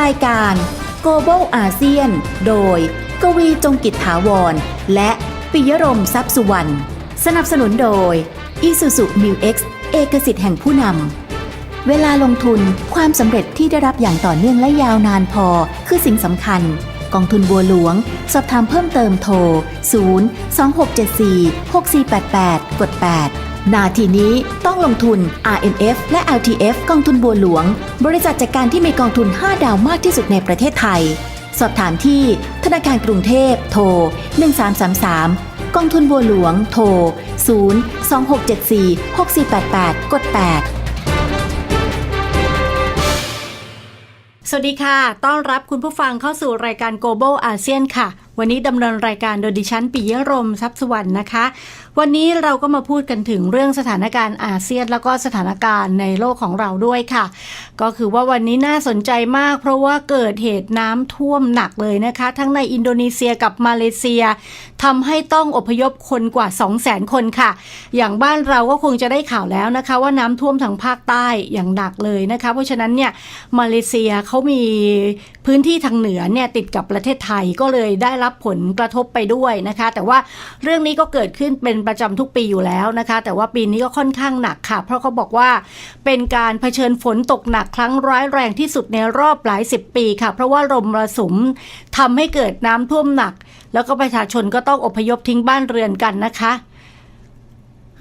รายการ Global ASEAN โดย กวีจงกิจถาวร และปิยรมทรัพย์สุวรรณ สนับสนุนโดย Isuzu Mu X เอกสิทธิ์แห่งผู้นำ เวลาลงทุนความสำเร็จที่ได้รับอย่างต่อเนื่องและยาวนานพอ คือสิ่งสำคัญ กองทุนบัวหลวง สอบถามเพิ่มเติมโทร 0 2 6 7 4 6 4 8 8 กด 8 นาทีนี้ต้องลงทุน RMF และ LTF กองทุนบัวหลวง บริษัทจัดการที่มีกองทุน 5 ดาวมากที่สุดในประเทศไทย สอบถามที่ธนาคารกรุงเทพ โทร 1333 กองทุนบัวหลวง โทร 0 2 6 7 4 6 4 8 8 กด 8สวัสดีค่ะ ต้อนรับคุณผู้ฟังเข้าสู่รายการ Global ASEAN ค่ะวันนี้ดำเนินรายการโดยดิฉันปิยรมทรัพย์สวรรณนะคะ วันนี้เราก็มาพูดกันถึงเรื่องสถานการณ์อาเซียน แล้วก็สถานการณ์ในโลกของเราด้วยค่ะ ก็คือว่าวันนี้น่าสนใจมาก เพราะว่าเกิดเหตุน้ำท่วมหนักเลยนะคะ ทั้งในอินโดนีเซียกับมาเลเซียทำให้ต้องอพยพคนกว่า 2 0 0 0 0 0 คนค่ะ อย่างบ้านเราก็คงจะได้ข่าวแล้วนะคะ ว่าน้ำท่วมทางภาคใต้อย่างหนักเลยนะคะ เพราะฉะนั้นเนี่ยมาเลเซียเขามีพื้นที่ทางเหนือเนี่ยติดกับประเทศไทยก็เลยได้รับผลกระทบไปด้วยนะคะ แต่ว่าเรื่องนี้ก็เกิดขึ้นเป็นประจำทุกปีอยู่แล้วนะคะ แต่ว่าปีนี้ก็ค่อนข้างหนักค่ะ เพราะเขาบอกว่าเป็นการเผชิญฝนตกหนักครั้งร้ายแรงที่สุดในรอบหลายสิบปีค่ะ เพราะว่าลมมรสุมทำให้เกิดน้ำท่วมหนัก แล้วก็ประชาชนก็ต้องอพยพทิ้งบ้านเรือนกันนะคะ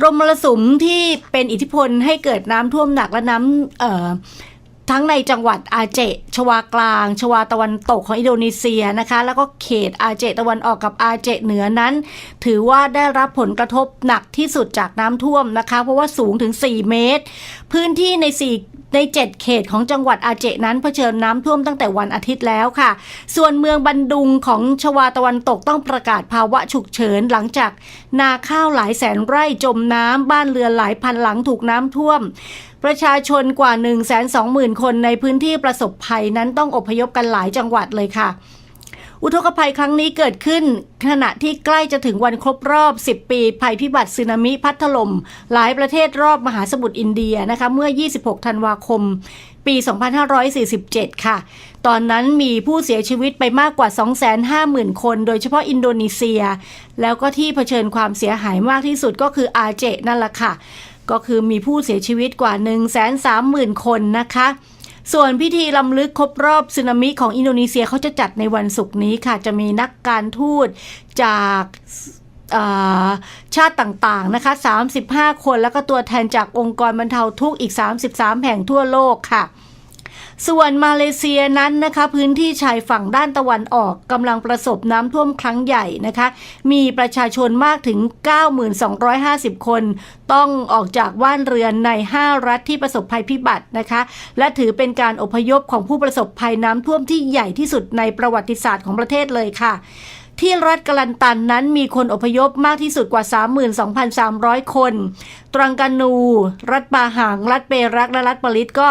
ลมมรสุมที่เป็นอิทธิพลให้เกิดน้ำท่วมหนักและน้ำ ทั้งในจังหวัดอาเจ ชวากลาง ชวาตะวันตกของอินโดนีเซียนะคะ แล้วก็เขตอาเจตะวันออกกับอาเจเหนือนั้น ถือว่าได้รับผลกระทบหนักที่สุดจากน้ำท่วมนะคะ เพราะว่าสูงถึง 4 เมตร พื้นที่ใน 4 ใน 7 เขตของจังหวัดอาเจนั้นเผชิญน้ำท่วมตั้งแต่วันอาทิตย์แล้วค่ะ ส่วนเมืองบันดุงของชวาตะวันตกต้องประกาศภาวะฉุกเฉินหลังจากนาข้าวหลายแสนไร่จมน้ำบ้านเรือนหลายพันหลังถูกน้ำท่วมประชาชนกว่า 1 2 0 0 0 0 คนในพื้นที่ประสบภัยนั้นต้องอพยพกันหลายจังหวัดเลยค่ะ อุทกภัยครั้งนี้เกิดขึ้น ขณะที่ใกล้จะถึงวันครบรอบ 10 ปี ภัยพิบัติสึนามิพัดถล่มหลายประเทศรอบมหาสมุทรอินเดียนะคะเมื่อ 26 ธันวาคม ปี 2547 ค่ะ ตอนนั้นมีผู้เสียชีวิตไปมากกว่า 250,000 คน โดยเฉพาะอินโดนีเซีย แล้วก็ที่เผชิญความเสียหายมากที่สุดก็คืออาเจนั่นแหละค่ะ ก็คือมีผู้เสียชีวิตกว่า 130,000 คนนะคะ ส่วนพิธีลำลึกครบรอบสึนามิของอินโดนีเซียเขาจะจัดในวันศุกร์นี้ค่ะ จะมีนักการทูตจากชาติต่างๆนะคะ 35 คนแล้วก็ตัวแทนจากองค์กรบรรเทาทุกข์อีก 33 แห่งทั่วโลกค่ะ ส่วนมาเลเซียนั้นนะคะ พื้นที่ชายฝั่งด้านตะวันออกกำลังประสบน้ำท่วมครั้งใหญ่นะคะ มีประชาชนมากถึง 9,250 คน ต้องออกจากบ้านเรือนใน 5 รัฐที่ประสบภัยพิบัตินะคะ และถือเป็นการอพยพของผู้ประสบภัยน้ำท่วมที่ใหญ่ที่สุดในประวัติศาสตร์ของประเทศเลยค่ะ ที่รัฐกลันตันนั้นมีคนอพยพมากที่สุดกว่า 32,300 คน ตรังกานู รัฐปาหัง รัฐเปรัก และรัฐปริตก็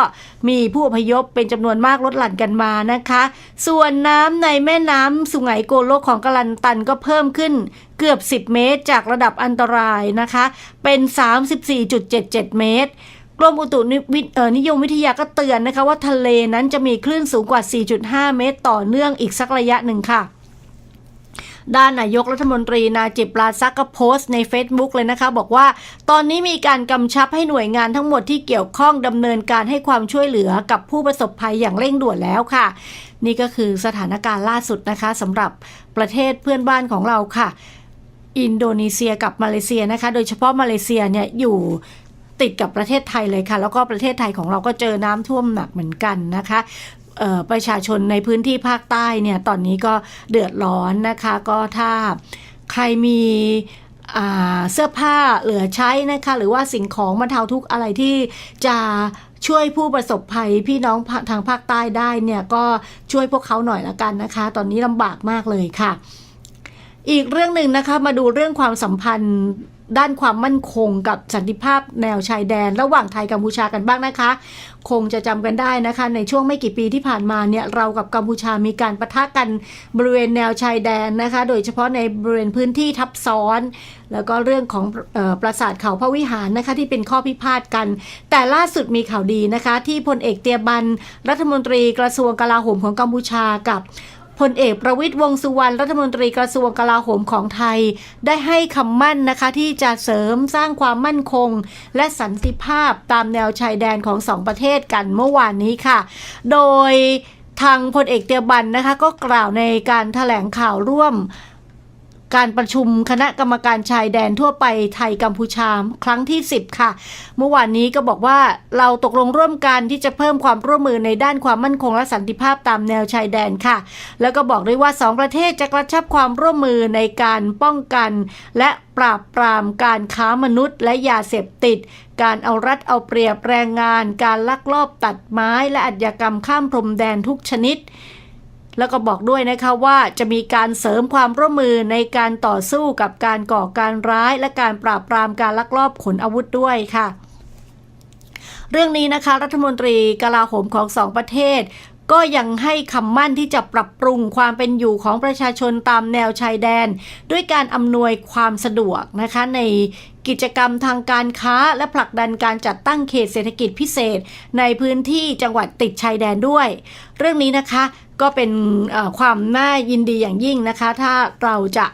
มีผู้อพยพเป็นจำนวนมากลดหลั่นกันมานะคะ ส่วนน้ำในแม่น้ำสุไหงโกโลกของกลันตันก็เพิ่มขึ้นเกือบ 10 เมตร จากระดับอันตรายนะคะ เป็น 34.77 เมตรกรมอุตุนิวิเอ่อนิยมวิทยาก็เตือนนะคะว่าทะเลนั้นจะมีคลื่นสูงกว่า 4.5 เมตร ต่อเนื่องอีกสักระยะหนึ่งค่ะ ด้านนายกรัฐมนตรีนาจิบปลาซักก็โพสต์ใน Facebook เลยนะคะ บอกว่า ตอนนี้มีการกำชับให้หน่วยงานทั้งหมดที่เกี่ยวข้องดำเนินการให้ความช่วยเหลือกับผู้ประสบภัยอย่างเร่งด่วนแล้วค่ะ นี่ก็คือสถานการณ์ล่าสุดนะคะสำหรับประเทศเพื่อนบ้านของเราค่ะ อินโดนีเซียกับมาเลเซียนะคะ โดยเฉพาะมาเลเซียเนี่ยอยู่ติดกับประเทศไทยเลยค่ะ แล้วก็ประเทศไทยของเราก็เจอน้ำท่วมหนักเหมือนกันนะคะ ประชาชนในพื้นที่ภาคใต้เนี่ยตอนนี้ก็เดือดร้อนนะคะก็ถ้าใครมีเสื้อผ้าเหลือใช้นะคะ หรือว่าสิ่งของบรรเทาทุกข์อะไรที่จะช่วยผู้ประสบภัยพี่น้องทางภาคใต้ได้เนี่ยก็ช่วยพวกเขาหน่อยละกันนะคะ ตอนนี้ลำบากมากเลยค่ะ อีกเรื่องหนึ่งนะคะมาดูเรื่องความสัมพันธ์ ด้านความมั่นคงกับสันติภาพแนวชายแดน ระหว่างไทยกัมพูชากันบ้างนะคะ คงจะจำกันได้นะคะ ในช่วงไม่กี่ปีที่ผ่านมาเนี่ยเรากับกัมพูชามีการประทะกันบริเวณแนวชายแดนนะคะ โดยเฉพาะในบริเวณพื้นที่ทับซ้อน แล้วก็เรื่องของออปราสาทเขาพระวิหารนะคะที่เป็นข้อพิพาทกัน แต่ล่าสุดมีข่าวดีนะคะ ที่พลเอกเตียบันรัฐมนตรีกระทรวงกลาโหมของกัมพูชากับ พลเอกประวิตยวงสุวรรณรัฐมนตรีกระทรวงกลาโหมของไทย ได้ให้คำมั่นนะคะที่จะเสริมสร้างความมั่นคง และสันติภาพตามแนวชายแดนของสองประเทศกันเมื่อวานนี้ค่ะ โดยทางพลเอกเตียบันนะคะก็กล่าวในการถแถลงข่าวร่วม การประชุมคณะกรรมการชายแดนทั่วไปไทยกัมพูชาครั้งที่ 10 ค่ะ เมื่อวานนี้ก็บอกว่าเราตกลงร่วมกันที่จะเพิ่มความร่วมมือในด้านความมั่นคงและสันติภาพตามแนวชายแดนค่ะ แล้วก็บอกด้วยว่าสองประเทศจะกระชับความร่วมมือในการป้องกัน และปราบปรามการค้ามนุษย์ และยาเสพติด การเอารัดเอาเปรียบแรงงาน การลักลอบตัดไม้และอาชญากรรมข้ามพรมแดนทุกชนิด แล้วก็บอกด้วยนะคะว่าจะมีการเสริมความร่วมมือในการต่อสู้กับการก่อการร้ายและการปราบปรามการลักลอบขนอาวุธด้วยค่ะ เรื่องนี้นะคะรัฐมนตรีกลาโหมของสองประเทศ ก็ยังให้คำมั่นที่จะปรับปรุงความเป็นอยู่ของประชาชนตามแนวชายแดน ด้วยการอำนวยความสะดวกนะคะในกิจกรรมทางการค้าและผลักดันการจัดตั้งเขตเศรษฐกิจพิเศษ ในพื้นที่จังหวัดติดชายแดนด้วย เรื่องนี้นะคะ ก็เป็นความน่ายินดีอย่างยิ่งนะคะ ถ้าเราจะ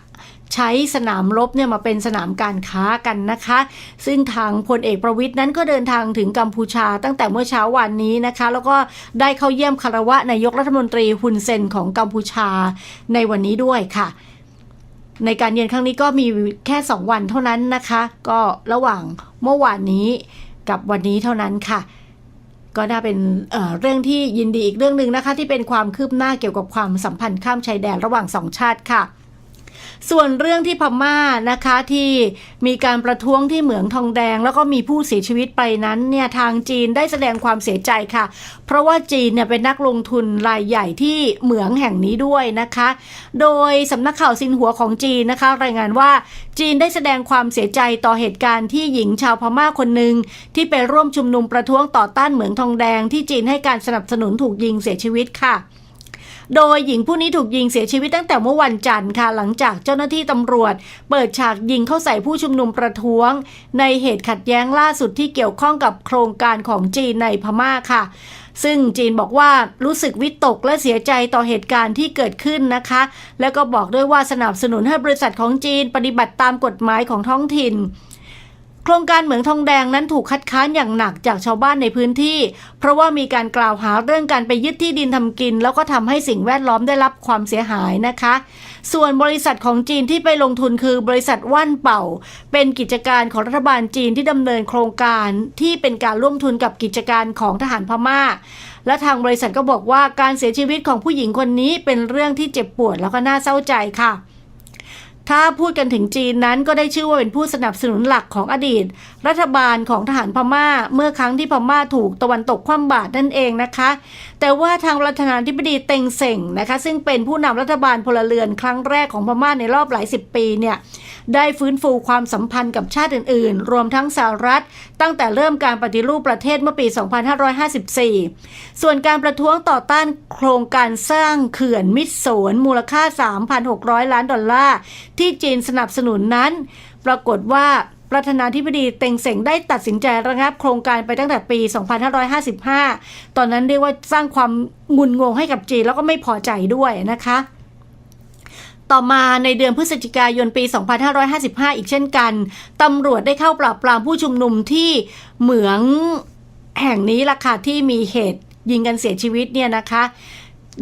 ใช้สนามรบเนี่ยมาเป็นสนามการค้ากันนะคะ ซึ่งทางพลเอกประวิทย์นั้นก็เดินทางถึงกัมพูชาตั้งแต่เมื่อเช้าวันนี้นะคะ แล้วก็ได้เข้าเยี่ยมคารวะนายกรัฐมนตรีฮุนเซนของกัมพูชาในวันนี้ด้วยค่ะ ในการเยือนครั้งนี้ก็มีแค่ 2 วันเท่านั้นนะคะ ก็ระหว่างเมื่อวานนี้กับวันนี้เท่านั้นค่ะ ก็น่าเป็นเเรื่องที่ยินดีอีกเรื่องหนึ่งนะคะ ที่เป็นความคืบหน้าเกี่ยวกับความสัมพันธ์ข้ามชายแดนระหว่างสองชาติค่ะ ส่วนเรื่องที่พม่านะคะที่มีการประท้วงที่เหมืองทองแดง แล้วก็มีผู้เสียชีวิตไปนั้นเนี่ยทางจีนได้แสดงความเสียใจค่ะ เพราะว่าจีนเนี่ยเป็นนักลงทุนรายใหญ่ที่เหมืองแห่งนี้ด้วยนะคะ โดยสำนักข่าวซินหัวของจีนนะคะ รายงานว่าจีนได้แสดงความเสียใจต่อเหตุการณ์ที่หญิงชาวพม่าคนหนึ่งที่ไปร่วมชุมนุมประท้วงต่อต้านเหมืองทองแดง ที่จีนให้การสนับสนุนถูกยิงเสียชีวิตค่ะ โดยหญิงผู้นี้ถูกยิงเสียชีวิตตั้งแต่เมื่อวันจันทร์ค่ะหลังจากเจ้าหน้าที่ตำรวจ เปิดฉากยิงเข้าใส่ผู้ชุมนุมประท้วง ในเหตุขัดแย้งล่าสุดที่เกี่ยวข้องกับโครงการของจีนในพม่าค่ะซึ่งจีนบอกว่ารู้สึกวิตกและเสียใจต่อเหตุการณ์ที่เกิดขึ้นนะคะ แล้วก็บอกด้วยว่าสนับสนุนให้บริษัทของจีนปฏิบัติตามกฎหมายของท้องถิ่น โครงการเหมืองทองแดงนั้นถูกคัดค้านอย่างหนักจากชาวบ้านในพื้นที่ เพราะว่ามีการกล่าวหาเรื่องการไปยึดที่ดินทำกิน แล้วก็ทำให้สิ่งแวดล้อมได้รับความเสียหายนะคะ ส่วนบริษัทของจีนที่ไปลงทุนคือบริษัทว่านเป่า เป็นกิจการของรัฐบาลจีนที่ดำเนินโครงการที่เป็นการร่วมทุนกับกิจการของทหารพม่า และทางบริษัทก็บอกว่าการเสียชีวิตของผู้หญิงคนนี้เป็นเรื่องที่เจ็บปวดแล้วก็น่าเศร้าใจค่ะ ถ้าพูดกันถึงจีนนั้นก็ได้ชื่อว่าเป็นผู้สนับสนุนหลักของอดีต รัฐบาลของทหารพม่า เมื่อครั้งที่พม่าถูกตะวันตกคว่ำบาตรนั่นเองนะคะ แต่ว่าทางรัฐนาธิบดีเต็งเส่งนะคะ ซึ่งเป็นผู้นำรัฐบาลพลเรือนครั้งแรกของพม่าในรอบหลายสิบปีเนี่ย ได้ฟื้นฟูความสัมพันธ์กับชาติอื่นๆ รวมทั้งสหรัฐ ตั้งแต่เริ่มการปฏิรูปประเทศเมื่อปี 2554 ส่วนการประท้วงต่อต้านโครงการสร้างเขื่อนมิดโสนมูลค่า 3,600 ล้านดอลลาร์ที่จีนสนับสนุนนั้น ปรากฏว่าประธานาธิบดีเต็งเส็งได้ตัดสินใจระงับโครงการไปตั้งแต่ปี 2555 ตอนนั้นเรียกว่าสร้างความงุนงงให้กับจีนแล้วก็ไม่พอใจด้วยนะคะ ต่อมาในเดือนพฤศจิกายนปี 2555 อีกเช่นกัน ตำรวจได้เข้าปราบปรามผู้ชุมนุมที่เหมืองแห่งนี้ล่ะค่ะที่มีเหตุยิงกันเสียชีวิตเนี่ยนะคะ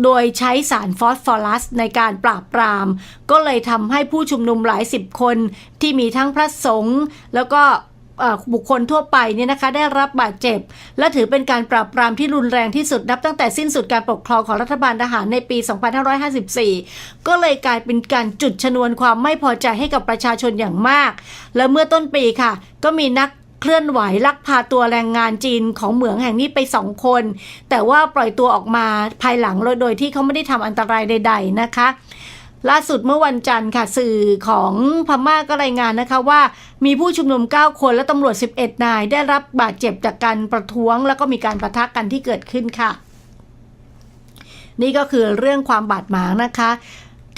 โดยใช้สารฟอสฟอรัสในการปราบปราม ก็เลยทำให้ผู้ชุมนุมหลายสิบคนที่มีทั้งพระสงฆ์แล้วก็ บุคคลทั่วไปเนี่ยนะคะได้รับบาดเจ็บ และถือเป็นการปราบปรามที่รุนแรงที่สุดนับตั้งแต่สิ้นสุดการปกครองของรัฐบาลทหารในปี 2554 ก็เลยกลายเป็นการจุดชนวนความไม่พอใจให้กับประชาชนอย่างมาก และเมื่อต้นปีค่ะ ก็มีนักเคลื่อนไหวลักพาตัวแรงงานจีนของเหมืองแห่งนี้ไปสองคน แต่ว่าปล่อยตัวออกมาภายหลังโดยที่เขาไม่ได้ทำอันตรายใด ๆนะคะ ล่าสุดเมื่อวันจันทร์ค่ะสื่อของพม่าก็รายงานนะคะว่า มีผู้ชุมนุม 9 คนและตำรวจ 11 นาย ได้รับบาดเจ็บจากการประท้วง แล้วก็มีการประทะกันที่เกิดขึ้นค่ะ นี่ก็คือเรื่องความบาดหมางนะคะ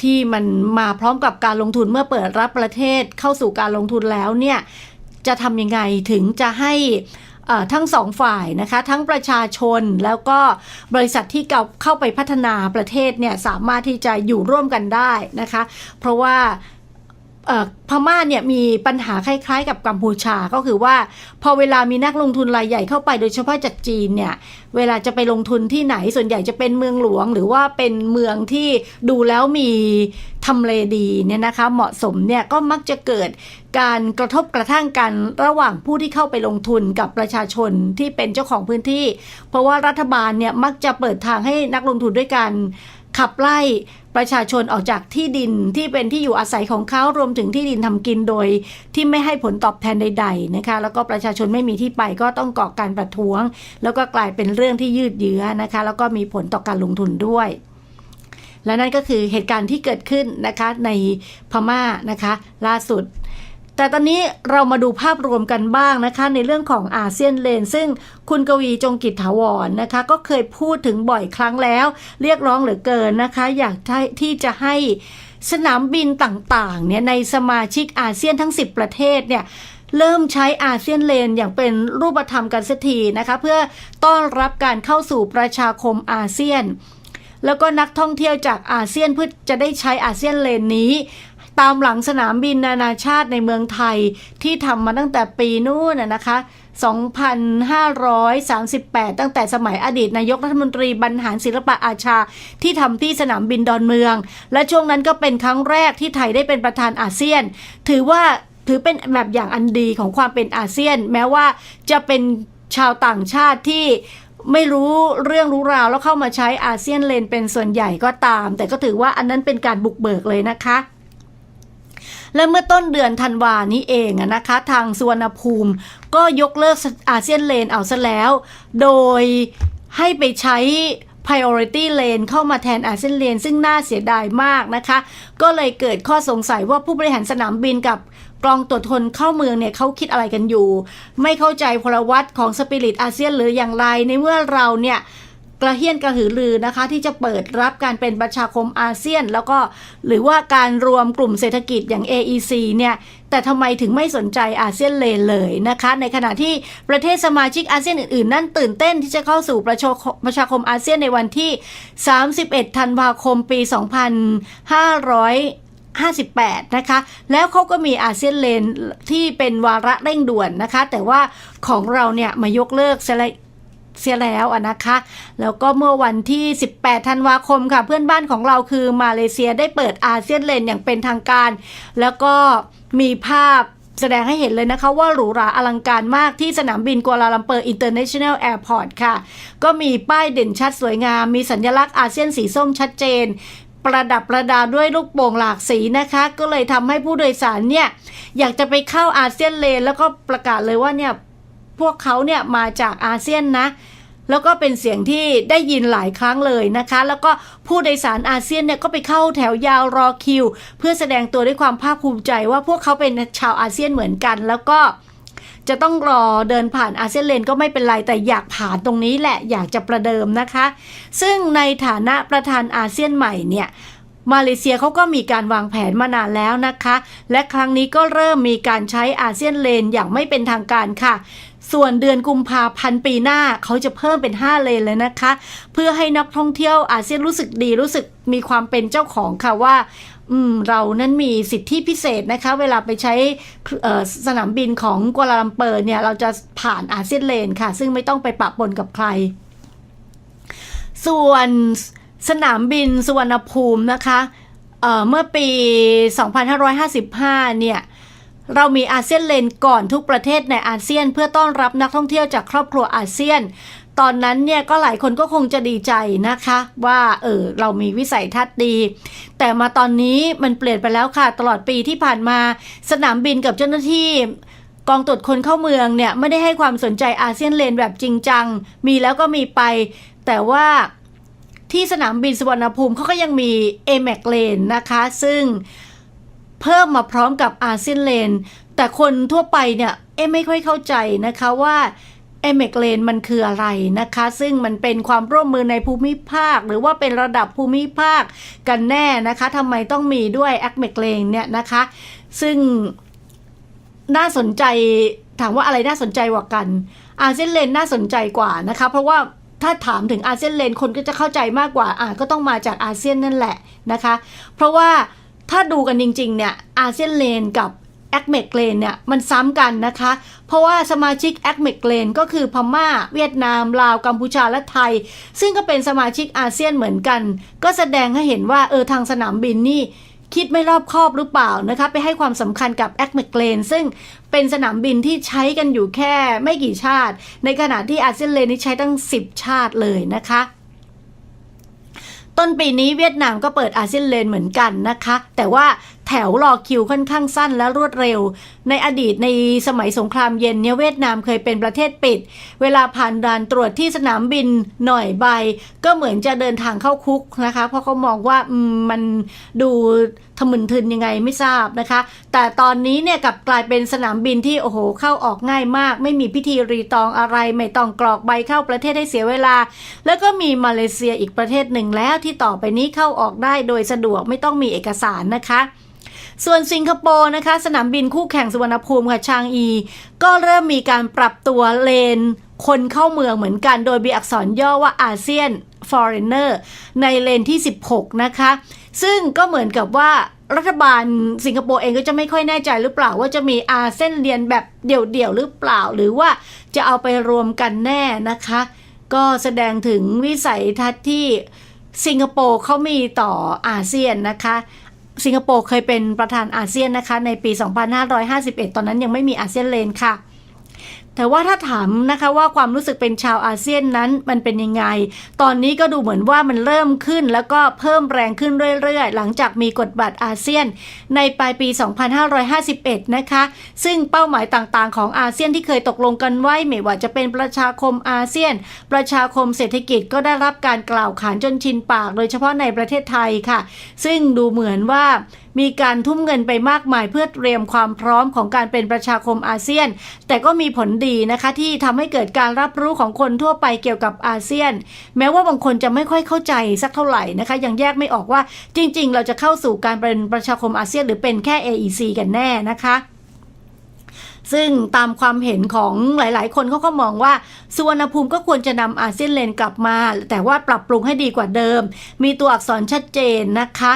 ที่มันมาพร้อมกับการลงทุนเมื่อเปิดรับประเทศเข้าสู่การลงทุนแล้วเนี่ยจะทำยังไงถึงจะให้ ทั้งสองฝ่ายนะคะ ทั้งประชาชนแล้วก็บริษัทที่เก่าเข้าไปพัฒนาประเทศเนี่ยสามารถที่จะอยู่ร่วมกันได้นะคะ เพราะว่า พม่าเนี่ยมีปัญหาคล้ายๆ กับกัมพูชาก็คือว่า พอเวลามีนักลงทุนรายใหญ่เข้าไปโดยเฉพาะจากจีนเนี่ยเวลาจะไปลงทุนที่ไหนส่วนใหญ่จะเป็นเมืองหลวง หรือว่าเป็นเมืองที่ดูแล้วมีทำเลดีเนี่ยนะคะเหมาะสมเนี่ยก็มักจะเกิดการกระทบกระทั่งกันระหว่างผู้ที่เข้าไปลงทุนกับประชาชนที่เป็นเจ้าของพื้นที่ เพราะว่ารัฐบาลเนี่ยมักจะเปิดทางให้นักลงทุนด้วยกันขับไล่ ประชาชนออกจากที่ดินที่เป็นที่อยู่อาศัยของเขารวมถึงที่ดินทำกินโดย ที่ไม่ให้ผลตอบแทนใด ๆนะคะ แล้วก็ประชาชนไม่มีที่ไปก็ต้องก่อการประท้วง แล้วก็กลายเป็นเรื่องที่ยืดเยื้อนะคะ แล้วก็มีผลต่อการลงทุนด้วยและนั่นก็คือเหตุการณ์ที่เกิดขึ้นนะคะในพม่านะคะ ล่าสุด แต่ตอนนี้เรามาดูภาพรวมกันบ้างนะคะ ในเรื่องของอาเซียนเลน ซึ่งคุณกวีจงกิจถาวรนะคะ ก็เคยพูดถึงบ่อยครั้งแล้ว เรียกร้องเหลือเกินนะคะ อยากที่จะให้สนามบินต่างๆเนี่ยในสมาชิกอาเซียนทั้ง 10 ประเทศเนี่ยเริ่มใช้อาเซียนเลนอย่างเป็นรูปธรรมกันสักทีนะคะ เพื่อต้อนรับการเข้าสู่ประชาคมอาเซียน แล้วก็นักท่องเที่ยวจากอาเซียนเพื่อจะได้ใช้อาเซียนเลนนี้ ตามหลังสนามบินนานาชาติในเมืองไทยที่ทำมาตั้งแต่ปีนู้นนะนะคะ 2538 ตั้งแต่สมัยอดีตนายกรัฐมนตรีบรรหารศิลปะอาชา ที่ทำที่สนามบินดอนเมือง และช่วงนั้นก็เป็นครั้งแรกที่ไทยได้เป็นประธานอาเซียน ถือว่าถือเป็นแบบอย่างอันดีของความเป็นอาเซียน แม้ว่าจะเป็นชาวต่างชาติที่ไม่รู้เรื่องรู้ราวแล้วเข้ามาใช้อาเซียนเลนเป็นส่วนใหญ่ก็ตาม แต่ก็ถือว่าอันนั้นเป็นการบุกเบิกเลยนะคะ และเมื่อต้นเดือนธันวานี้เองนะคะ ทางสุวรรณภูมิ ก็ยกเลิกอาเซียนเลนเอาซะแล้ว โดยให้ไปใช้ priority lane เข้ามาแทนอาเซียนเลนซึ่งน่าเสียดายมากนะคะ ก็เลยเกิดข้อสงสัยว่าผู้บริหารสนามบินกับกรองตรวจคนเข้าเมืองเนี่ยเขาคิดอะไรกันอยู่ ไม่เข้าใจพลวัตของสปิริตอาเซียนหรืออย่างไรในเมื่อเราเนี่ย กระเฮี้ยนกระหือรือนะคะ ที่จะเปิดรับการเป็นประชาคมอาเซียน แล้วก็หรือว่าการรวมกลุ่มเศรษฐกิจอย่าง AEC เนี่ยแต่ทำไมถึงไม่สนใจอาเซียนเลนเลยนะคะ ในขณะที่ประเทศสมาชิกอาเซียนอื่นๆ นั่นตื่นเต้นที่จะเข้าสู่ประชาประชาคมอาเซียนในวันที่ 31 ธันวาคมปี 2500 58 นะคะ แล้วเขาก็มีอาเซียนเลนที่เป็นวาระเร่งด่วนนะคะ แต่ว่าของเราเนี่ยมายกเลิกเสีย เสียแล้วอะนะคะ แล้วก็เมื่อวันที่ 18 ธันวาคมค่ะ เพื่อนบ้านของเราคือมาเลเซียได้เปิดอาเซียนเลนอย่างเป็นทางการ แล้วก็มีภาพแสดงให้เห็นเลยนะคะว่าหรูหราอลังการมากที่สนามบินกัวลาลัมเปอร์อินเตอร์เนชั่นแนลแอร์พอร์ตค่ะ ก็มีป้ายเด่นชัดสวยงาม มีสัญลักษณ์อาเซียนสีส้มชัดเจน ประดับประดาด้วยลูกโป่งหลากสีนะคะ ก็เลยทำให้ผู้โดยสารเนี่ย อยากจะไปเข้าอาเซียนเลน แล้วก็ประกาศเลยว่าเนี่ย พวกเขาเนี่ยมาจากอาเซียนนะแล้วก็เป็นเสียงที่ได้ยินหลายครั้งเลยนะคะ แล้วก็ผู้โดยสารอาเซียนเนี่ยก็ไปเข้าแถวยาวรอคิว เพื่อแสดงตัวด้วยความภาคภูมิใจว่าพวกเขาเป็นชาวอาเซียนเหมือนกัน แล้วก็จะต้องรอเดินผ่านอาเซียนเลนก็ไม่เป็นไร แต่อยากผ่านตรงนี้แหละอยากจะประเดิมนะคะ ซึ่งในฐานะประธานอาเซียนใหม่เนี่ยมาเลเซียเขาก็มีการวางแผนมานานแล้วนะคะ และครั้งนี้ก็เริ่มมีการใช้อาเซียนเลนอย่างไม่เป็นทางการค่ะ ส่วนเดือนกุมภาพันธ์ปีหน้าเขาจะเพิ่มเป็น 5 เลนเลยนะคะ เพื่อให้นักท่องเที่ยวอาเซียนรู้สึกดีรู้สึกมีความเป็นเจ้าของค่ะว่าอืมเรานั้นมีสิทธิพิเศษนะคะ เวลาไปใช้สนามบินของกัวลาลัมเปอร์เนี่ย เราจะผ่านอาเซียนเลนค่ะ ซึ่งไม่ต้องไปปะปนกับใคร ส่วนสนามบินสุวรรณภูมินะคะเอ่อเมื่อปี 2555 เนี่ย เรามีอาเซียนเลนก่อนทุกประเทศในอาเซียน เพื่อต้อนรับนักท่องเที่ยวจากครอบครัวอาเซียน ตอนนั้นเนี่ยก็หลายคนก็คงจะดีใจนะคะ ว่าเออเรามีวิสัยทัศน์ดี แต่มาตอนนี้มันเปลี่ยนไปแล้วค่ะ ตลอดปีที่ผ่านมาสนามบินกับเจ้าหน้าที่กองตรวจคนเข้าเมืองเนี่ยไม่ได้ให้ความสนใจอาเซียนเลนแบบจริงจัง มีแล้วก็มีไป แต่ว่าที่สนามบินสุวรรณภูมิเขาก็ยังมี a m a c Lane นะคะ ซึ่ง เพิ่มมาพร้อมกับอาเซียนเลน แต่คนทั่วไปเนี่ยเอ๊ไม่ค่อยเข้าใจนะคะว่า a m a c Lane มันคืออะไรนะคะ ซึ่งมันเป็นความร่วมมือในภูมิภาค หรือว่าเป็นระดับภูมิภาคกันแน่นะคะทำไมต้องมีด้วย a m a c Lane เนี่ยนะคะ ซึ่งน่าสนใจถามว่าอะไรน่าสนใจกว่ากันอาเซียนเลนน่าสนใจกว่านะคะ เพราะว่าถ้าถามถึงอาเซียนเลนคนก็จะเข้าใจมากกว่าอ่าก็ต้องมาจากอาเซียนนั่นแหละนะคะ เพราะว่า ถ้าดูกันจริงๆเนี่ยอาเซียนเลนกับแอคเมกเลนเนี่ยมันซ้ำกันนะคะ เพราะว่าสมาชิกแอคเมกเลนก็คือพม่า เวียดนาม ลาว กัมพูชา และไทย ซึ่งก็เป็นสมาชิกอาเซียนเหมือนกัน ก็แสดงให้เห็นว่าเออทางสนามบินนี่คิดไม่รอบคอบหรือเปล่านะคะไปให้ความสำคัญกับแอคเมกเลนซึ่งเป็นสนามบินที่ใช้กันอยู่แค่ไม่กี่ชาติ ในขณะที่อาเซียนเลนนี่ใช้ตั้ง 10 ชาติเลยนะคะ ต้นปีนี้เวียดนามก็เปิดอาเซียนเลนเหมือนกันนะคะ แต่ว่า แถวรอคิวค่อนข้างสั้นและรวดเร็ว ในอดีตในสมัยสงครามเย็นเนี่ยเวียดนามเคยเป็นประเทศปิด เวลาผ่านด่านตรวจที่สนามบินหน่อยใบ ก็เหมือนจะเดินทางเข้าคุกนะคะ เพราะเขามองว่ามันดูทะมึนทึนยังไงไม่ทราบนะคะ แต่ตอนนี้เนี่ยกลับกลายเป็นสนามบินที่โอ้โหเข้าออกง่ายมาก ไม่มีพิธีรีตองอะไร ไม่ต้องกรอกใบเข้าประเทศให้เสียเวลา แล้วก็มีมาเลเซียอีกประเทศหนึ่งแล้วที่ต่อไปนี้เข้าออกได้โดยสะดวกไม่ต้องมีเอกสารนะคะ ส่วนสิงคโปร์นะคะ สนามบินคู่แข่งสุวรรณภูมิค่ะชางอี ก็เริ่มมีการปรับตัวเลน คนเข้าเมืองเหมือนกัน โดยมีอักษรย่อว่าอาเซียน foreigner ในเลนที่ 16 นะคะ ซึ่งก็เหมือนกับว่ารัฐบาลสิงคโปร์เองก็จะไม่ค่อยแน่ใจหรือเปล่าว่าจะมีอาเซียนเรียนแบบเดี่ยวๆหรือเปล่า หรือว่าจะเอาไปรวมกันแน่นะคะ ก็แสดงถึงวิสัยทัศน์ที่สิงคโปร์เขามีต่ออาเซียนนะคะ สิงคโปร์เคยเป็นประธานอาเซียนนะคะในปี 2551 ตอนนั้นยังไม่มีอาเซียนเลนค่ะ แต่ว่าถ้าถามนะคะว่าความรู้สึกเป็นชาวอาเซียนนั้นมันเป็นยังไง ตอนนี้ก็ดูเหมือนว่ามันเริ่มขึ้นแล้วก็เพิ่มแรงขึ้นเรื่อยๆ หลังจากมีกฎบัตรอาเซียน ในปลายปี 2551 นะคะ ซึ่งเป้าหมายต่างๆ ของอาเซียนที่เคยตกลงกันไว้ไม่ว่าจะเป็นประชาคมอาเซียน ประชาคมเศรษฐกิจก็ได้รับการกล่าวขานจนชินปาก โดยเฉพาะในประเทศไทยค่ะ ซึ่งดูเหมือนว่า มีการทุ่มเงินไปมากมายเพื่อเตรียมความพร้อมของการเป็นประชาคมอาเซียน แต่ก็มีผลดีนะคะที่ทำให้เกิดการรับรู้ของคนทั่วไปเกี่ยวกับอาเซียน แม้ว่าบางคนจะไม่ค่อยเข้าใจสักเท่าไหร่นะคะ ยังแยกไม่ออกว่าจริง ๆ เราจะเข้าสู่การเป็นประชาคมอาเซียน หรือเป็นแค่ AEC กันแน่นะคะซึ่งตามความเห็นของหลายๆ คนเขาก็มองว่าสุวรรณภูมิก็ควรจะนำอาเซียนเลนกลับมา แต่ว่าปรับปรุงให้ดีกว่าเดิม มีตัวอักษรชัดเจนนะคะ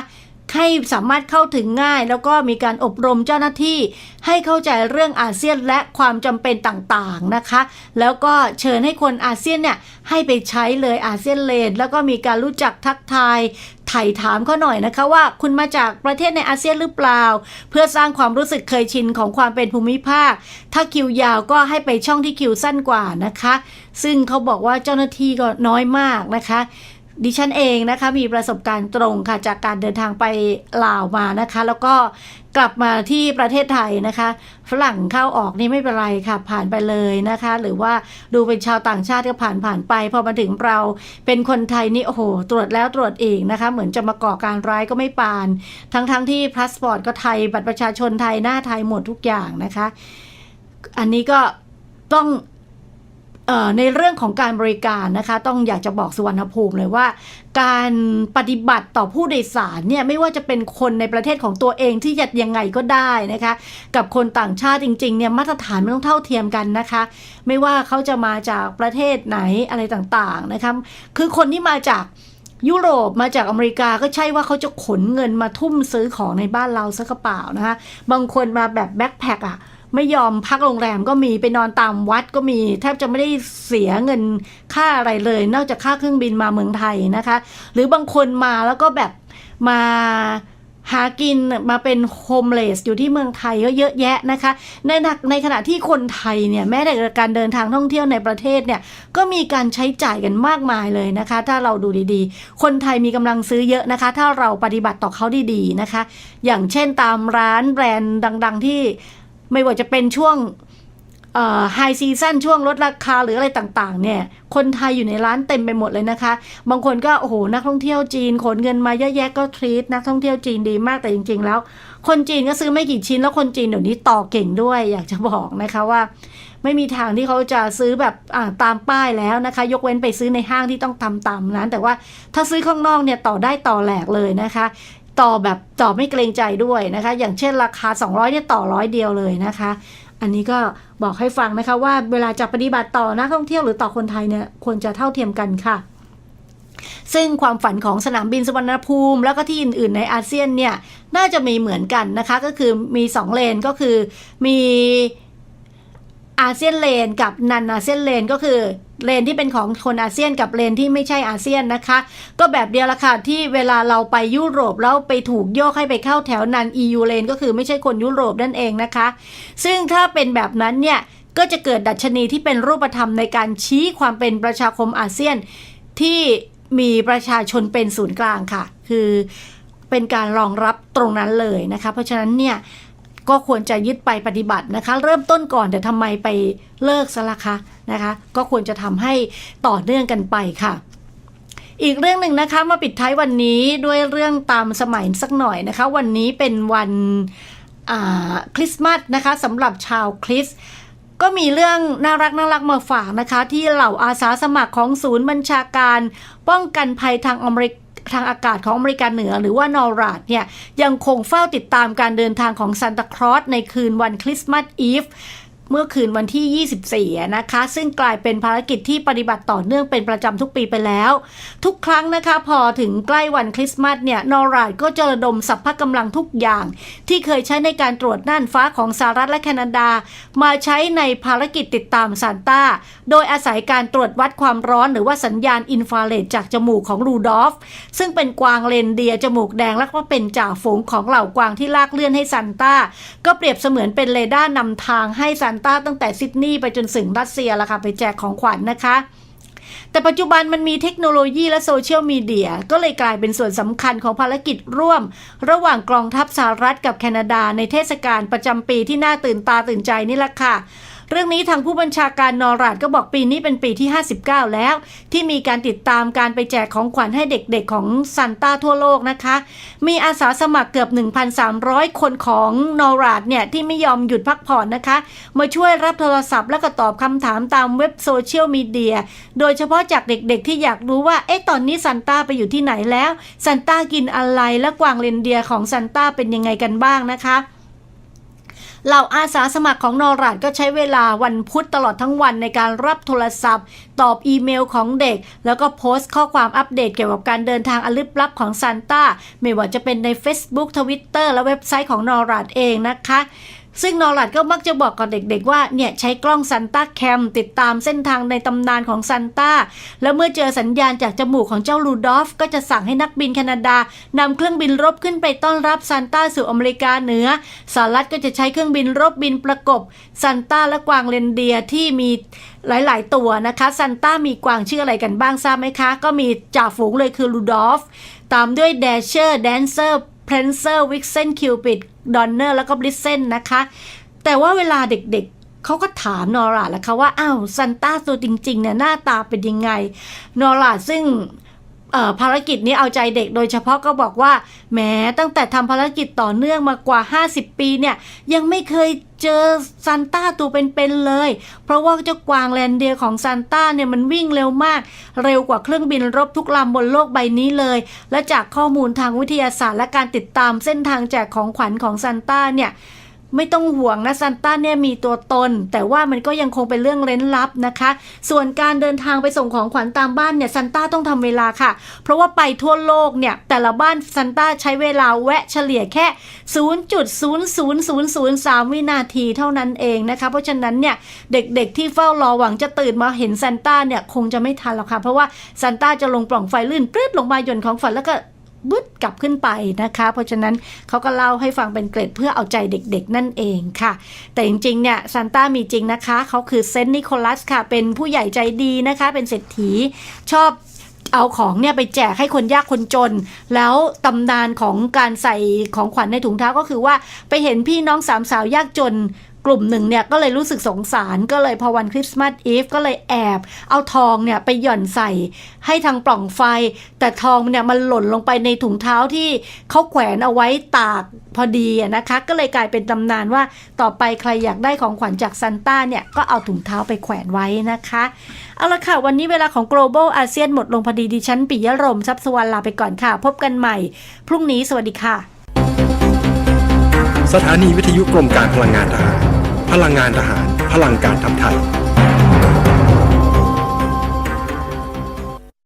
ให้สามารถเข้าถึงง่าย แล้วก็มีการอบรมเจ้าหน้าที่ ให้เข้าใจเรื่องอาเซียนและความจำเป็นต่างๆนะคะ แล้วก็เชิญให้คนอาเซียนเนี่ยให้ไปใช้เลยอาเซียนเลนแล้วก็มีการรู้จักทักทายไถ่ถามเขาหน่อยนะคะว่าคุณมาจากประเทศในอาเซียนหรือเปล่า เพื่อสร้างความรู้สึกเคยชินของความเป็นภูมิภาค ถ้าคิวยาวก็ให้ไปช่องที่คิวสั้นกว่านะคะ ซึ่งเขาบอกว่าเจ้าหน้าที่ก็น้อยมากนะคะ ดิฉันเองนะคะมีประสบการณ์ตรงค่ะจากการเดินทางไปลาวมานะคะ แล้วก็กลับมาที่ประเทศไทยนะคะ ฝรั่งเข้าออกนี่ไม่เป็นไรค่ะผ่านไปเลยนะคะ หรือว่าดูเป็นชาวต่างชาติก็ผ่านผ่านไป พอมาถึงเราเป็นคนไทยนี่โอ้โห ตรวจแล้วตรวจอีกนะคะ เหมือนจะมาก่อการร้ายก็ไม่ปาน ทั้งๆทที่พาสปอร์ตก็ไทยบัตรประชาชนไทยหน้าไทยหมดทุกอย่างนะคะ อันนี้ก็ต้อง ในเรื่องของการบริการนะคะ ต้องอยากจะบอกสุวรรณภูมิเลยว่า การปฏิบัติต่อผู้โดยสารเนี่ยไม่ว่าจะเป็นคนในประเทศของตัวเองที่จะยังไงก็ได้นะคะ กับคนต่างชาติจริงๆเนี่ยมาตรฐานมันต้องเท่าเทียมกันนะคะ ไม่ว่าเขาจะมาจากประเทศไหนอะไรต่างๆนะคะคือคนที่มาจากยุโรปมาจากอเมริกาก็ใช่ว่าเขาจะขนเงินมาทุ่มซื้อของในบ้านเราสักกระเป๋านะคะ บางคนมาแบบแบ็คแพคอะ ไม่ยอมพักโรงแรมก็มีไปนอนตามวัดก็มี แทบจะไม่ได้เสียเงินค่าอะไรเลย นอกจากค่าเครื่องบินมาเมืองไทยนะคะ หรือบางคนมาแล้วก็แบบมาหากินมาเป็นโฮมเลสอยู่ที่เมืองไทยก็เยอะแยะนะคะ ในขณะในขณะที่คนไทยเนี่ยแม้แต่การเดินทางท่องเที่ยวในประเทศเนี่ยก็มีการใช้จ่ายกันมากมายเลยนะคะ ถ้าเราดูดีๆ คนไทยมีกำลังซื้อเยอะนะคะ ถ้าเราปฏิบัติต่อเขาดีๆนะคะ อย่างเช่นตามร้านแบรนด์ดัง ๆ ที่ ไม่ว่าจะเป็นช่วงไฮซีซันช่วงลดราคาหรืออะไรต่างๆ เนี่ย คนไทยอยู่ในร้านเต็มไปหมดเลยนะคะ บางคนก็โอ้โหนักท่องเที่ยวจีนขนเงินมาเยอะแยะก็ทรีตนักท่องเที่ยวจีนดีมากแต่จริง ๆ แล้ว คนจีนก็ซื้อไม่กี่ชิ้นแล้วคนจีนเดี๋ยวนี้ต่อเก่งด้วย อยากจะบอกนะคะว่า ไม่มีทางที่เขาจะซื้อแบบตามป้ายแล้วนะคะ ยกเว้นไปซื้อในห้างที่ต้องทำตามนั้น แต่ว่าถ้าซื้อข้างนอกเนี่ยต่อได้ต่อแหลกเลยนะคะ ต่อแบบต่อไม่เกรงใจด้วยนะคะ อย่างเช่นราคา 200เนี่ยต่อร้อยเดียวเลยนะคะ อันนี้ก็บอกให้ฟังนะคะว่าเวลาจะปฏิบัติต่อนักท่องเที่ยวหรือต่อคนไทยเนี่ยควรจะเท่าเทียมกันค่ะ ซึ่งความฝันของสนามบินสุวรรณภูมิ แล้วก็ที่อื่น ๆ ในอาเซียนเนี่ยน่าจะมีเหมือนกันนะคะ ก็คือมี 2 เลนก็คือมี อาเซียนเลนกับนันอาเซียนเลนก็คือเลนที่เป็นของคนอาเซียนกับเลนที่ไม่ใช่อาเซียนนะคะ ก็แบบเดียวละค่ะที่เวลาเราไปยุโรปแล้วไปถูกโยกให้ไปเข้าแถวนัน EU เลนก็คือไม่ใช่คนยุโรปนั่นเองนะคะ ซึ่งถ้าเป็นแบบนั้นเนี่ย ก็จะเกิดดัชนีที่เป็นรูปธรรมในการชี้ความเป็นประชาคมอาเซียน ที่มีประชาชนเป็นศูนย์กลางค่ะ คือเป็นการรองรับตรงนั้นเลยนะคะ เพราะฉะนั้นเนี่ย ก็ควรจะยึดไปปฏิบัตินะคะ เริ่มต้นก่อนแต่ทำไมไปเลิกซะละคะนะคะ ก็ควรจะทำให้ต่อเนื่องกันไปค่ะอีกเรื่องหนึ่งนะคะมาปิดท้ายวันนี้ด้วยเรื่องตามสมัยสักหน่อยนะคะ วันนี้เป็นวันคริสต์มาสนะคะสำหรับชาวคริสก็มีเรื่องน่ารักน่ารักมาฝากนะคะ ที่เหล่าอาสาสมัครของศูนย์บัญชาการ ป้องกันภัยทางอเมริก ทางอากาศของอเมริกาเหนือหรือว่านอราดเนี่ยยังคงเฝ้าติดตามการเดินทางของซานตาคลอสในคืนวันคริสต์มาสอีฟ เมื่อคืนวันที่ 24 นะคะ ซึ่งกลายเป็นภารกิจที่ปฏิบัติต่อเนื่องเป็นประจำทุกปีไปแล้ว ทุกครั้งนะคะ พอถึงใกล้วันคริสต์มาสเนี่ยนอราดก็จะระดมสัพพะกำลังทุกอย่าง ที่เคยใช้ในการตรวจน่านฟ้าของสหรัฐและแคนาดา มาใช้ในภารกิจติดตามซานต้า โดยอาศัยการตรวจวัดความร้อนหรือว่าสัญญาณอินฟราเรดจากจมูกของรูดอฟ ซึ่งเป็นกวางเลนเดียจมูกแดงและก็เป็นจ่าฝูงของเหล่ากวางที่ลากเลื่อนให้ซานต้า ก็เปรียบเสมือนเป็นเรดาร์นำทางให้ซานต้าตั้งแต่ซิดนีย์ไปจนถึงรัสเซียละค่ะไปแจกของขวัญนะคะแต่ปัจจุบันมันมีเทคโนโลยีและโซเชียลมีเดีย ก็เลยกลายเป็นส่วนสำคัญของภารกิจร่วม ระหว่างกองทัพสหรัฐกับแคนาดาในเทศกาลประจำปีที่น่าตื่นตาตื่นใจนี่แหละค่ะ เรื่องนี้ทางผู้บัญชาการนอราดก็บอกปีนี้เป็นปีที่ 59 แล้ว ที่มีการติดตามการไปแจกของขวัญให้เด็กๆของซันต้าทั่วโลกนะคะ มีอาสาสมัครเกือบ 1,300 คนของนอราดเนี่ยที่ไม่ยอมหยุดพักผ่อนนะคะ มาช่วยรับโทรศัพท์และก็ตอบคำถามตามเว็บโซเชียลมีเดียโดยเฉพาะจากเด็กๆที่อยากรู้ว่าเอ๊ะตอนนี้ซันต้าไปอยู่ที่ไหนแล้วซันต้ากินอะไรและกวางเรนเดียของซันต้าเป็นยังไงกันบ้างนะคะ เหล่าอาสาสมัครของนอรัดก็ใช้เวลาวันพุธตลอดทั้งวันในการรับโทรศัพท์ ตอบอีเมลของเด็ก แล้วก็โพสต์ข้อความอัปเดตเกี่ยวกับการเดินทางอลึกลับของซานต้าไม่ว่าจะเป็นใน Facebook Twitter และเว็บไซต์ของนอรัดเองนะคะ ซึ่งนอรัดก็มักจะบอกกับเด็กๆ ว่า เนี่ย ใช้กล้องซันต้าแคมติดตามเส้นทางในตำนานของซันต้า แล้วเมื่อเจอสัญญาณจากจมูกของเจ้าลูดอฟ ก็จะสั่งให้นักบินแคนาดานำเครื่องบินรบขึ้นไปต้อนรับซันต้าสู่อเมริกาเหนือสหรัฐก็จะใช้เครื่องบินรบบินประกบซันต้าและกวางเรนเดียร์ที่มีหลาย ๆ ตัวนะคะซันต้ามีกวางชื่ออะไรกันบ้างทราบไหมคะ ก็มีจ่าฝูงเลยคือลูดอฟ ตามด้วยแดชเชอร์แดนเซอร์เพลนเซอร์วิกเซนคิวปิดดอนเนอร์แล้วก็บริสเซนนะคะ แต่ว่าเวลาเด็กๆเขาก็ถามนอร่าแล้วค่ะว่าอ้าวซันต้าตัวจริงๆเนี่ยหน้าตาเป็นยังไง นอร่าซึ่ง ภารกิจนี้เอาใจเด็กโดยเฉพาะก็บอกว่าแหม้ตั้งแต่ทำภารกิจต่อเนื่องมากว่า 50 ปีเนี่ยยังไม่เคยเจอซันต้าตัวเป็นๆเลย เพราะว่าเจ้ากวางแลนเดียของซันต้าเนี่ยมันวิ่งเร็วมาก เร็วกว่าเครื่องบินรบทุกลำบนโลกใบนี้เลย และจากข้อมูลทางวิทยาศาสตร์และการติดตามเส้นทางแจกของขวัญของซันต้าเนี่ย ไม่ต้องห่วงนะซันต้าเนี่ยมีตัวตน แต่ว่ามันก็ยังคงเป็นเรื่องเร้นลับนะคะ ส่วนการเดินทางไปส่งของขวัญตามบ้านเนี่ยซันต้าต้องทำเวลาค่ะ เพราะว่าไปทั่วโลกเนี่ย แต่ละบ้านซันต้าใช้เวลาแวะเฉลี่ยแค่0.0003 วินาทีเท่านั้นเองนะคะ เพราะฉะนั้นเนี่ยเด็กๆที่เฝ้ารอหวังจะตื่นมาเห็นซันต้าเนี่ยคงจะไม่ทันหรอกค่ะเพราะว่าซันต้าจะลงปล่องไฟลื่นปลื้ดลงมาหย่อนของขวัญแล้วก็ บึดกลับขึ้นไปนะคะ เพราะฉะนั้นเขาก็เล่าให้ฟังเป็นเกร็ดเพื่อเอาใจเด็กๆนั่นเองค่ะ แต่จริงๆเนี่ยซานต้ามีจริงนะคะเขาคือเซนต์นิโคลัสค่ะ เป็นผู้ใหญ่ใจดีนะคะ เป็นเศรษฐีชอบเอาของเนี่ยไปแจกให้คนยากคนจน แล้วตำนานของการใส่ของขวัญในถุงเท้าก็คือว่าไปเห็นพี่น้องสามสาวยากจน กลุ่มหนึ่งเนี่ยก็เลยรู้สึกสงสารก็เลยพอวันคริสต์มาสอีฟก็เลยแอบ เอาทองเนี่ยไปหย่อนใส่ให้ทางปล่องไฟ แต่ทองเนี่ยมันหล่นลงไปในถุงเท้าที่เขาแขวนเอาไว้ตากพอดีนะคะ ก็เลยกลายเป็นตำนานว่าต่อไปใครอยากได้ของขวัญจากซันต้าเนี่ยก็เอาถุงเท้าไปแขวนไว้นะคะ เอาละค่ะ วันนี้เวลาของ global อาเซียนหมดลงพอดีดิฉันปิยะรมทรัพย์สวรรณลาไปก่อนค่ะ พบกันใหม่ พรุ่งนี้สวัสดีค่ะ สถานีวิทยุกรมการพลังงานทหาร พลังงานทหาร พลังการทำไทย